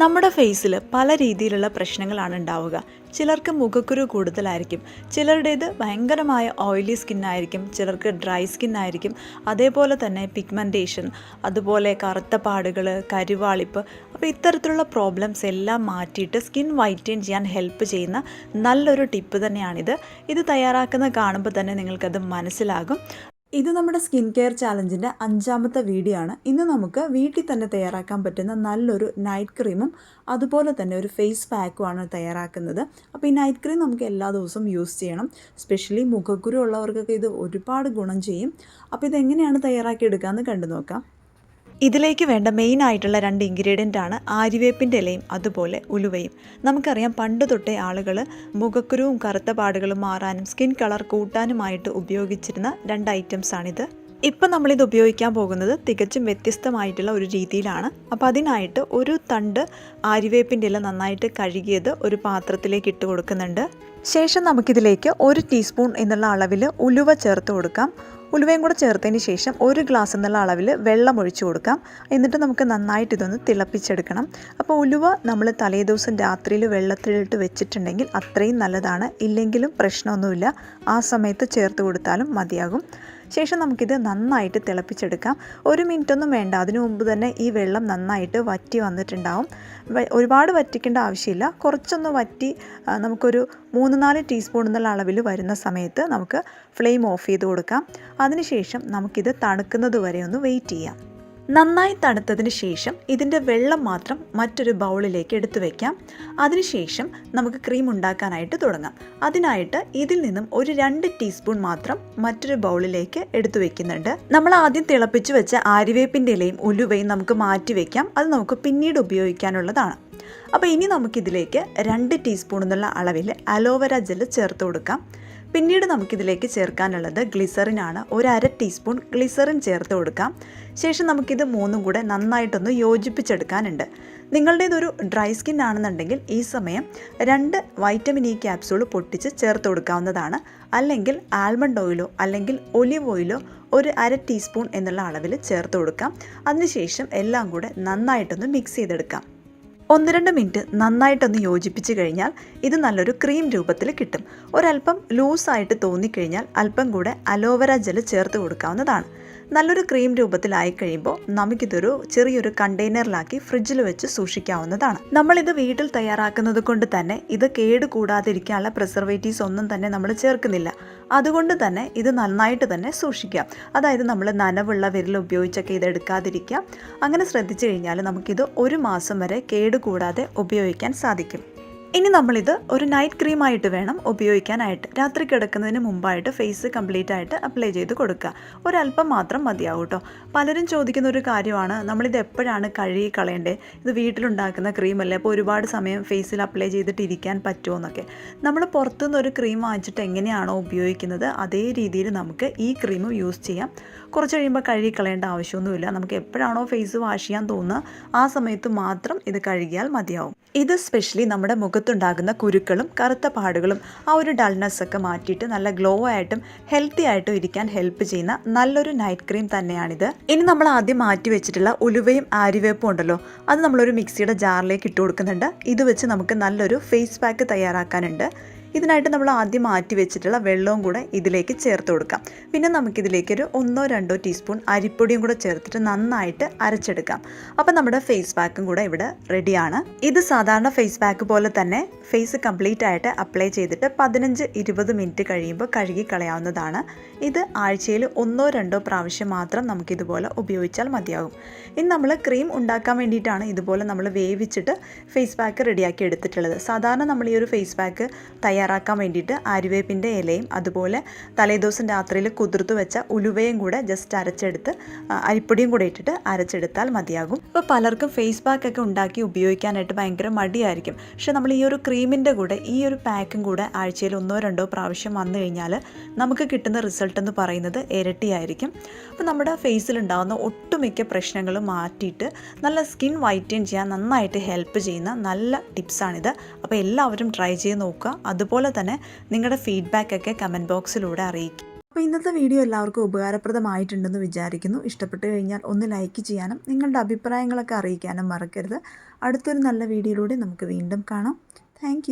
നമ്മുടെ ഫേസിൽ പല രീതിയിലുള്ള പ്രശ്നങ്ങളാണ് ഉണ്ടാവുക. ചിലർക്ക് മുഖക്കുരു കൂടുതലായിരിക്കും. ചിലരുടേത് ഭയങ്കരമായ ഓയിലി സ്കിന്നായിരിക്കും ചിലർക്ക് ഡ്രൈ സ്കിന്നായിരിക്കും അതേപോലെ തന്നെ പിഗ്മെന്റേഷൻ അതുപോലെ കറുത്ത പാടുകൾ കരുവാളിപ്പ് അപ്പോൾ ഇത്തരത്തിലുള്ള പ്രോബ്ലംസ് എല്ലാം മാറ്റിയിട്ട് സ്കിൻ വൈറ്റൈൻ ചെയ്യാൻ ഹെൽപ്പ് ചെയ്യുന്ന നല്ലൊരു ടിപ്പ് തന്നെയാണിത്. ഇത് തയ്യാറാക്കുന്ന കാണുമ്പോൾ തന്നെ നിങ്ങൾക്കത് മനസ്സിലാകും. ഇത് നമ്മുടെ സ്കിൻ കെയർ ചാലഞ്ചിന്റെ അഞ്ചാമത്തെ വീഡിയോ ആണ് ഇന്ന് നമുക്ക് വീട്ടിൽ തന്നെ തയ്യാറാക്കാൻ പറ്റുന്ന നല്ലൊരു നൈറ്റ് ക്രീമും അതുപോലെ തന്നെ ഒരു ഫേസ് പാക്കുമാണ് തയ്യാറാക്കുന്നത്. അപ്പോൾ ഈ നൈറ്റ് ക്രീം നമുക്ക് എല്ലാ ദിവസവും യൂസ് ചെയ്യണം. സ്പെഷ്യലി മുഖക്കുരു ഉള്ളവർക്കൊക്കെ ഇത് ഒരുപാട് ഗുണം ചെയ്യും. അപ്പോൾ ഇതെങ്ങനെയാണ് തയ്യാറാക്കി എടുക്കാമെന്ന് കണ്ടു നോക്കാം ഇതിലേക്ക് വേണ്ട മെയിൻ ആയിട്ടുള്ള രണ്ട് ഇൻഗ്രീഡിയന്റ് ആണ് ആര്യവേപ്പിന്റെ ഇലയും അതുപോലെ ഉലുവയും. നമുക്കറിയാം പണ്ട് തൊട്ടേ ആളുകൾ മുഖക്കുരുവും കറുത്ത പാടുകളും മാറാനും സ്കിൻ കളർ കൂട്ടാനുമായിട്ട് ഉപയോഗിച്ചിരുന്ന രണ്ട് ഐറ്റംസ് ആണിത്. ഇപ്പം നമ്മളിത് ഉപയോഗിക്കാൻ പോകുന്നത് തികച്ചും വ്യത്യസ്തമായിട്ടുള്ള ഒരു രീതിയിലാണ്. അപ്പോൾ അതിനായിട്ട് ഒരു തണ്ട് ആര്യവേപ്പിന്റെ ഇല നന്നായിട്ട് കഴുകിയത് ഒരു പാത്രത്തിലേക്ക് ഇട്ട് കൊടുക്കുന്നുണ്ട്. ശേഷം നമുക്കിതിലേക്ക് ഒരു ടീസ്പൂൺ എന്നുള്ള അളവിൽ ഉലുവ ചേർത്ത് കൊടുക്കാം. ഉലുവയും കൂടെ ചേർത്തതിന് ശേഷം ഒരു ഗ്ലാസ് എന്നുള്ള അളവിൽ വെള്ളം ഒഴിച്ചു കൊടുക്കാം. എന്നിട്ട് നമുക്ക് നന്നായിട്ട് ഇതൊന്ന് തിളപ്പിച്ചെടുക്കണം. അപ്പോൾ ഉലുവ നമ്മൾ തലേദിവസം രാത്രിയിൽ വെള്ളത്തിലിട്ട് വെച്ചിട്ടുണ്ടെങ്കിൽ അത്രയും നല്ലതാണ്. ഇല്ലെങ്കിലും പ്രശ്നമൊന്നുമില്ല. ആ സമയത്ത് ചേർത്ത് കൊടുത്താലും മതിയാകും. ശേഷം നമുക്കിത് നന്നായിട്ട് തിളപ്പിച്ചെടുക്കാം. ഒരു മിനിറ്റ് ഒന്നും വേണ്ട. അതിനു മുമ്പ് തന്നെ ഈ വെള്ളം നന്നായിട്ട് വറ്റി വന്നിട്ടുണ്ടാവും. ഒരുപാട് വറ്റിക്കേണ്ട ആവശ്യമില്ല. കുറച്ചൊന്ന് വറ്റി നമുക്കൊരു മൂന്ന് നാല് ടീസ്പൂൺ എന്നുള്ള അളവിൽ വരുന്ന സമയത്ത് നമുക്ക് ഫ്ലെയിം ഓഫ് ചെയ്ത് കൊടുക്കാം. അതിനുശേഷം നമുക്കിത് തണുക്കുന്നത് വരെ ഒന്ന് വെയിറ്റ് ചെയ്യാം. നന്നായി തണുത്തതിന് ശേഷം ഇതിന്റെ വെള്ളം മാത്രം മറ്റൊരു ബൗളിലേക്ക് എടുത്തു വയ്ക്കാം അതിനുശേഷം നമുക്ക് ക്രീം ഉണ്ടാക്കാനായിട്ട് തുടങ്ങാം. അതിനായിട്ട് ഇതിൽ നിന്നും ഒരു രണ്ട് ടീസ്പൂൺ മാത്രം മറ്റൊരു ബൗളിലേക്ക് എടുത്തു വയ്ക്കുന്നുണ്ട് നമ്മൾ ആദ്യം തിളപ്പിച്ച് വെച്ച ആര്യവേപ്പിന്റെ ഇലയും ഉലുവയും നമുക്ക് മാറ്റി വയ്ക്കാം അത് നമുക്ക് പിന്നീട് ഉപയോഗിക്കാനുള്ളതാണ്. അപ്പോൾ ഇനി നമുക്കിതിലേക്ക് രണ്ട് ടീസ്പൂൺ എന്നുള്ള അളവിൽ അലോവേര ജെൽ ചേർത്ത് കൊടുക്കാം. പിന്നീട് നമുക്കിതിലേക്ക് ചേർക്കാനുള്ളത് ഗ്ലിസറിനാണ് ഒരു അര ടീസ്പൂൺ ഗ്ലിസറിൻ ചേർത്ത് കൊടുക്കാം. ശേഷം നമുക്കിത് മൂന്നും കൂടെ നന്നായിട്ടൊന്ന് യോജിപ്പിച്ചെടുക്കാനുണ്ട്. നിങ്ങളുടേതൊരു ഡ്രൈ സ്കിൻ ആണെന്നുണ്ടെങ്കിൽ ഈ സമയം രണ്ട് വൈറ്റമിൻ ഇ ക്യാപ്സൂൾ പൊട്ടിച്ച് ചേർത്ത് കൊടുക്കാവുന്നതാണ്. അല്ലെങ്കിൽ ആൽമണ്ട് ഓയിലോ അല്ലെങ്കിൽ ഒലിവ് ഓയിലോ ഒരു അര ടീസ്പൂൺ എന്നുള്ള അളവിൽ ചേർത്ത് കൊടുക്കാം. അതിനുശേഷം എല്ലാം കൂടെ നന്നായിട്ടൊന്ന് മിക്സ് ചെയ്തെടുക്കാം. ഒന്ന് രണ്ട് മിനിറ്റ് നന്നായിട്ടൊന്ന് യോജിപ്പിച്ച് കഴിഞ്ഞാൽ ഇത് നല്ലൊരു ക്രീം രൂപത്തിൽ കിട്ടും. ഒരല്പം ലൂസായിട്ട് തോന്നിക്കഴിഞ്ഞാൽ അല്പം കൂടെ അലോവര ജെൽ ചേർത്ത് കൊടുക്കാവുന്നതാണ്. നല്ലൊരു ക്രീം രൂപത്തിലായി കഴിയുമ്പോൾ നമുക്കിതൊരു ചെറിയൊരു കണ്ടെയ്നറിലാക്കി ഫ്രിഡ്ജിൽ വെച്ച് സൂക്ഷിക്കാവുന്നതാണ്. നമ്മളിത് വീട്ടിൽ തയ്യാറാക്കുന്നത് കൊണ്ട് തന്നെ ഇത് കേട് കൂടാതിരിക്കാനുള്ള പ്രിസർവേറ്റീവ്സ് ഒന്നും തന്നെ നമ്മൾ ചേർക്കുന്നില്ല. അതുകൊണ്ട് തന്നെ ഇത് നന്നായിട്ട് തന്നെ സൂക്ഷിക്കാം. അതായത് നമ്മൾ നനവുള്ള വിരൽ ഉപയോഗിച്ചൊക്കെ ഇത് എടുക്കാതിരിക്കാം. അങ്ങനെ ശ്രദ്ധിച്ചു കഴിഞ്ഞാൽ നമുക്കിത് ഒരു മാസം വരെ കേട് കൂടാതെ ഉപയോഗിക്കാൻ സാധിക്കും. ഇനി നമ്മളിത് ഒരു നൈറ്റ് ക്രീമായിട്ട് വേണം ഉപയോഗിക്കാനായിട്ട്. രാത്രി കിടക്കുന്നതിന് മുമ്പായിട്ട് ഫേസ് കംപ്ലീറ്റ് ആയിട്ട് അപ്ലൈ ചെയ്ത് കൊടുക്കുക. ഒരല്പം മാത്രം മതിയാവും കേട്ടോ പലരും ചോദിക്കുന്ന ഒരു കാര്യമാണ് നമ്മളിത് എപ്പോഴാണ് കഴുകി കളയേണ്ടത് ഇത് വീട്ടിലുണ്ടാക്കുന്ന ക്രീമല്ലേ അപ്പോൾ ഒരുപാട് സമയം ഫേസിൽ അപ്ലൈ ചെയ്തിട്ട് ഇരിക്കാൻ പറ്റുമോ എന്നൊക്കെ. നമ്മൾ പുറത്തുനിന്ന് ഒരു ക്രീം വാങ്ങിച്ചിട്ട് എങ്ങനെയാണോ ഉപയോഗിക്കുന്നത് അതേ രീതിയിൽ നമുക്ക് ഈ ക്രീമും യൂസ് ചെയ്യാം. കുറച്ച് കഴിയുമ്പോൾ കഴുകി കളയേണ്ട ആവശ്യമൊന്നുമില്ല. നമുക്ക് എപ്പോഴാണോ ഫേസ് വാഷ് ചെയ്യാൻ തോന്നുക ആ സമയത്ത് മാത്രം ഇത് കഴുകിയാൽ മതിയാവും. ഇത് സ്പെഷ്യലി നമ്മുടെ മുഖത്തുണ്ടാകുന്ന കുരുക്കളും കറുത്ത പാടുകളും ആ ഒരു ഡൾനെസ് ഒക്കെ മാറ്റിയിട്ട് നല്ല ഗ്ലോ ആയിട്ടും ഹെൽത്തി ആയിട്ടും ഇരിക്കാൻ ഹെൽപ്പ് ചെയ്യുന്ന നല്ലൊരു നൈറ്റ് ക്രീം തന്നെയാണിത്. ഇനി നമ്മൾ ആദ്യം മാറ്റി വെച്ചിട്ടുള്ള ഉലുവയും ആരിവേപ്പും ഉണ്ടല്ലോ അത് നമ്മളൊരു മിക്സിയുടെ ജാറിലേക്ക് ഇട്ട് കൊടുക്കുന്നുണ്ട്. ഇത് വെച്ച് നമുക്ക് നല്ലൊരു ഫേസ് പാക്ക് തയ്യാറാക്കാനുണ്ട്. ഇതിനായിട്ട് നമ്മൾ ആദ്യം മാറ്റി വെച്ചിട്ടുള്ള വെള്ളവും കൂടെ ഇതിലേക്ക് ചേർത്ത് കൊടുക്കാം. പിന്നെ നമുക്കിതിലേക്ക് ഒരു ഒന്നോ രണ്ടോ ടീസ്പൂൺ അരിപ്പൊടിയും കൂടെ ചേർത്തിട്ട് നന്നായിട്ട് അരച്ചെടുക്കാം. അപ്പോൾ നമ്മുടെ ഫേസ് പാക്കും കൂടെ ഇവിടെ റെഡിയാണ് ഇത് സാധാരണ ഫേസ് പാക്ക് പോലെ തന്നെ ഫേസ് കംപ്ലീറ്റ് ആയിട്ട് അപ്ലൈ ചെയ്തിട്ട് പതിനഞ്ച് ഇരുപത് മിനിറ്റ് കഴിയുമ്പോൾ കഴുകി കളയാവുന്നതാണ്. ഇത് ആഴ്ചയിൽ ഒന്നോ രണ്ടോ പ്രാവശ്യം മാത്രം നമുക്കിതുപോലെ ഉപയോഗിച്ചാൽ മതിയാകും. ഇനി നമ്മൾ ക്രീം ഉണ്ടാക്കാൻ വേണ്ടിയിട്ടാണ് ഇതുപോലെ നമ്മൾ വേവിച്ചിട്ട് ഫേസ് പാക്ക് റെഡിയാക്കി എടുത്തിട്ടുള്ളത്. സാധാരണ നമ്മൾ ഈ ഒരു ഫേസ് പാക്ക് തയ്യാറാക്കാൻ വേണ്ടിയിട്ട് ആര്യവേപ്പിന്റെ ഇലയും അതുപോലെ തലേദിവസം രാത്രിയിൽ കുതിർത്ത് വെച്ച ഉലുവയും കൂടെ ജസ്റ്റ് അരച്ചെടുത്ത് അരിപ്പൊടിയും കൂടെ ഇട്ടിട്ട് അരച്ചെടുത്താൽ മതിയാകും. ഇപ്പോൾ പലർക്കും ഫേസ് പാക്ക് ഒക്കെ ഉണ്ടാക്കി ഉപയോഗിക്കാനായിട്ട് ഭയങ്കര മടിയായിരിക്കും. പക്ഷേ നമ്മൾ ഈ ഒരു ക്രീമിന്റെ കൂടെ ഈ ഒരു പാക്കും കൂടെ ആഴ്ചയിൽ ഒന്നോ രണ്ടോ പ്രാവശ്യം വന്നു കഴിഞ്ഞാൽ നമുക്ക് കിട്ടുന്ന റിസൾട്ട് എന്ന് പറയുന്നത് ഇരട്ടിയായിരിക്കും. അപ്പോൾ നമ്മുടെ ഫേസിലുണ്ടാകുന്ന ഒട്ടുമിക്ക പ്രശ്നങ്ങളും മാറ്റിയിട്ട് നല്ല സ്കിൻ വൈറ്റൻ ചെയ്യാൻ നന്നായിട്ട് ഹെൽപ്പ് ചെയ്യുന്ന നല്ല ടിപ്സാണിത് അപ്പോൾ എല്ലാവരും ട്രൈ ചെയ്ത് നോക്കുക. അതുപോലെ തന്നെ നിങ്ങളുടെ ഫീഡ്ബാക്കൊക്കെ കമന്റ് ബോക്സിലൂടെ അറിയിക്കും. അപ്പോൾ ഇന്നത്തെ വീഡിയോ എല്ലാവർക്കും ഉപകാരപ്രദമായിട്ടുണ്ടെന്ന് വിചാരിക്കുന്നു. ഇഷ്ടപ്പെട്ടു കഴിഞ്ഞാൽ ഒന്ന് ലൈക്ക് ചെയ്യാനും നിങ്ങളുടെ അഭിപ്രായങ്ങളൊക്കെ അറിയിക്കാനും മറക്കരുത്. അടുത്തൊരു നല്ല വീഡിയോയിലൂടെ നമുക്ക് വീണ്ടും കാണാം. താങ്ക്